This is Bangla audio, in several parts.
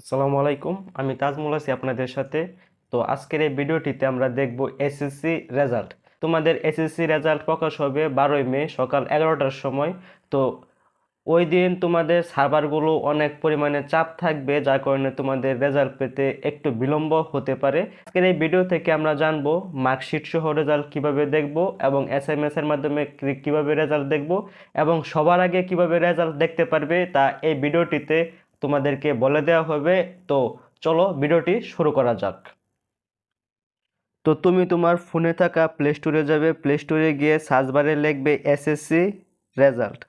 আসসালামু আলাইকুম, আমি তাজমুল আছি আপনাদের সাথে। তো আজকের এই ভিডিওটিতে আমরা দেখব এসএসসি রেজাল্ট তোমাদের এসএসসি রেজাল্ট প্রকাশ হবে বারোই মে সকাল এগারোটার সময়। তো ওই দিন তোমাদের সার্ভারগুলো অনেক পরিমাণে চাপ থাকবে, যার কারণে তোমাদের রেজাল্ট পেতে একটু বিলম্ব হতে পারে। আজকের এই ভিডিও থেকে আমরা জানব মার্কশিট সহ রেজাল্ট কীভাবে দেখব এবং এস এম এর মাধ্যমে কীভাবে রেজাল্ট দেখব এবং সবার আগে কীভাবে রেজাল্ট দেখতে পারবে তা এই ভিডিওটিতে তোমাদেরকে বলে দেওয়া হবে। তো চলো ভিডিওটি শুরু করা যাক। তো তুমি তোমার ফোনে থাকা প্লে স্টোরে যাবে। প্লে স্টোরে গিয়ে সার্চ বারে লিখবে এসএসসি রেজাল্ট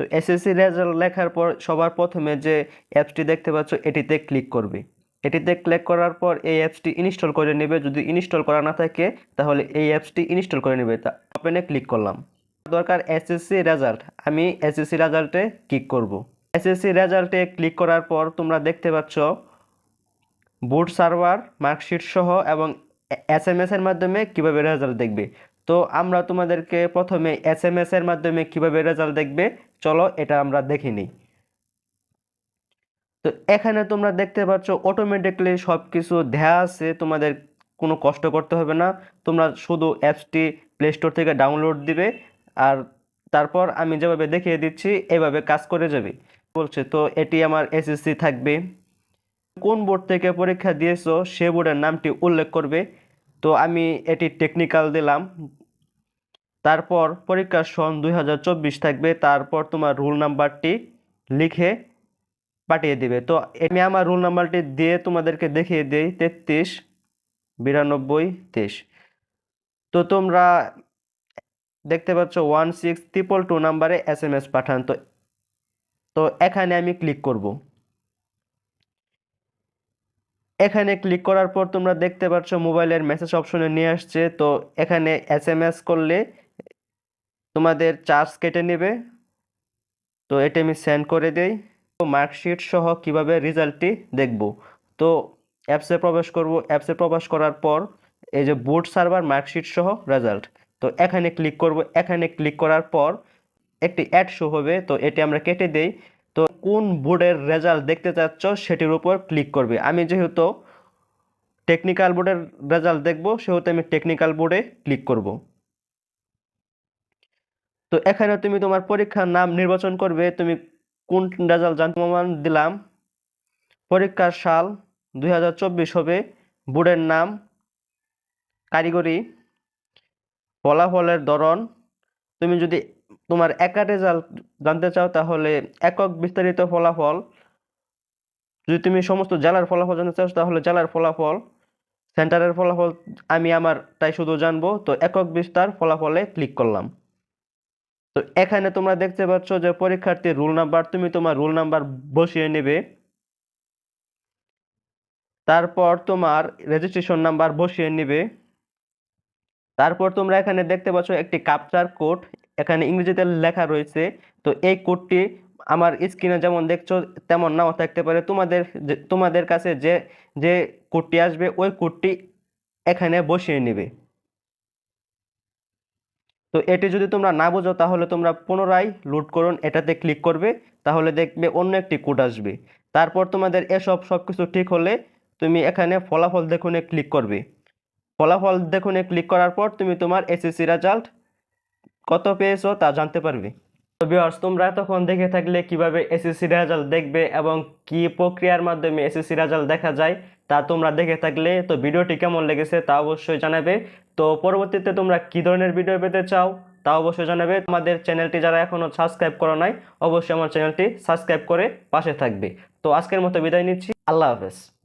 তো এসএসসি রেজাল্ট লেখার পর সবার প্রথমে যে অ্যাপসটি দেখতে পাচ্ছ, এটিতে ক্লিক করবে। এটিতে ক্লিক করার পর এই অ্যাপসটি ইনস্টল করে নেবে। যদি ইনস্টল করা না থাকে, তাহলে এই অ্যাপসটি ইনস্টল করে নেবে। তা ওপেনে ক্লিক করলাম। দরকার এসএসসি রেজাল্ট আমি এসএসসি রেজাল্টে ক্লিক করব। এসএসসি রেজাল্টে ক্লিক করার পর তোমরা দেখতে পাচ্ছ বুট সার্ভার মার্কশিট সহ এবং এস এম এর মাধ্যমে কীভাবে রেজাল্ট দেখবে। তো আমরা তোমাদেরকে প্রথমে এস এম এর মাধ্যমে কীভাবে রেজাল্ট দেখবে, চলো এটা আমরা দেখে নিই। তো এখানে তোমরা দেখতে পাচ্ছ অটোমেটিকলি সব কিছু দেয়া আছে, তোমাদের কোনো কষ্ট করতে হবে না। তোমরা শুধু অ্যাপসটি প্লে স্টোর থেকে ডাউনলোড দিবে, আর তারপর আমি যেভাবে দেখিয়ে দিচ্ছি, এভাবে কাজ করে যাবে। বলছে, তো এটি আমার এসএসসি থাকবে। কোন বোর্ড থেকে পরীক্ষা দিয়েছ সে বোর্ডের নামটি উল্লেখ করবে। তো আমি এটি টেকনিক্যাল দিলাম। তারপর পরীক্ষার সন দুই হাজার চব্বিশ থাকবে। তারপর তোমার রুল নাম্বারটি লিখে পাঠিয়ে দিবে। তো আমি আমার রুল নাম্বারটি দিয়ে তোমাদেরকে দেখিয়ে দিই, তেত্রিশ, বিরানব্বই, তেইশ। তো তোমরা দেখতে পাচ্ছ, ওয়ান সিক্স ট্রিপল টু নাম্বারে এস এম এস পাঠান। তো তো এখানে আমি ক্লিক করব। এখানে ক্লিক করার পর তোমরা দেখতে পাচ্ছ মোবাইলের মেসেজ অপশনে নিয়ে আসছে। তো এখানে এস করলে তোমাদের চার্জ কেটে নেবে। তো এটা আমি সেন্ড করে দেই। তো মার্কশিট সহ কীভাবে রেজাল্টটি দেখব? তো অ্যাপসে প্রবেশ করব। অ্যাপসে প্রবেশ করার পর এই যে বুট সার্ভার মার্কশিট সহ রেজাল্ট তো এখানে ক্লিক করব। এখানে ক্লিক করার পর একটি অ্যাড শো হবে, তো এটি আমরা কেটে দেই। তো কোন বোর্ডের রেজাল্ট দেখতে চাচ্ছ সেটির উপর ক্লিক করবে। আমি যেহেতু টেকনিক্যাল বোর্ডের রেজাল্ট দেখব, সেহেতু আমি টেকনিক্যাল বোর্ডে ক্লিক করব। তো এখানে তুমি তোমার পরীক্ষার নাম নির্বাচন করবে, তুমি কোন রেজাল্ট জানতে দিলাম। পরীক্ষার সাল দু হাজার চব্বিশ হবে, বোর্ডের নাম কারিগরি ফলাফলের ধরন। তুমি যদি তোমার একা রেজাল্ট জানতে চাও, তাহলে একক বিস্তারিত ফলাফল, যদি তুমি সমস্ত জেলার ফলাফল জানতে চাও, তাহলে জেলার ফলাফল, সেন্টারের ফলাফল আমি আমার, তাই শুধু জানব। তো একক বিস্তার ফলাফলে ক্লিক করলাম। তো এখানে তোমরা দেখতে পাচ্ছ যে পরীক্ষার্থীর রুল নাম্বার তুমি তোমার রুল নাম্বার বসিয়ে নেবে। তারপর তোমার রেজিস্ট্রেশন নাম্বার বসিয়ে নেবে। তারপর তোমরা এখানে দেখতে পাচ্ছ একটি কাপচার কোড এখানে ইংরেজিতে লেখা রয়েছে, তো এই কোডটি আমার স্ক্রিনে যেমন দেখছ, তেমন নাও থাকতে পারে। তোমাদের তোমাদের কাছে যে যে কোডটি আসবে, ওই কোডটি এখানে বসিয়ে নেবে। তো এটি যদি তোমরা না বোঝো, তাহলে তোমরা পুনরায় লোড করুন, এটাতে ক্লিক করবে, তাহলে দেখবে অন্য একটি কোড আসবে। তারপর তোমাদের এসব সব কিছু ঠিক হলে তুমি এখানে ফলাফল দেখুনে ক্লিক করবে। ফলাফল দেখুনে ক্লিক করার পর তুমি তোমার এসএসসি রেজাল্ট কত পেয়েছ তা জানতে পারবে। তো তোমরা এতক্ষণ দেখে থাকলে কীভাবে এসএসসি রেজাল্ট দেখবে এবং কি প্রক্রিয়ার মাধ্যমে এসএসসি রেজাল্ট দেখা যায় তা তোমরা দেখে থাকলে। তো ভিডিওটি কেমন লেগেছে তা অবশ্যই জানাবে। তো পরবর্তীতে তোমরা কি ধরনের ভিডিও পেতে চাও তা অবশ্যই জানাবে। আমাদের চ্যানেলটি যারা এখনও সাবস্ক্রাইব করো নাই, অবশ্যই আমার চ্যানেলটি সাবস্ক্রাইব করে পাশে থাকবে। তো আজকের মতো বিদায় নিচ্ছি। আল্লাহ হাফেজ।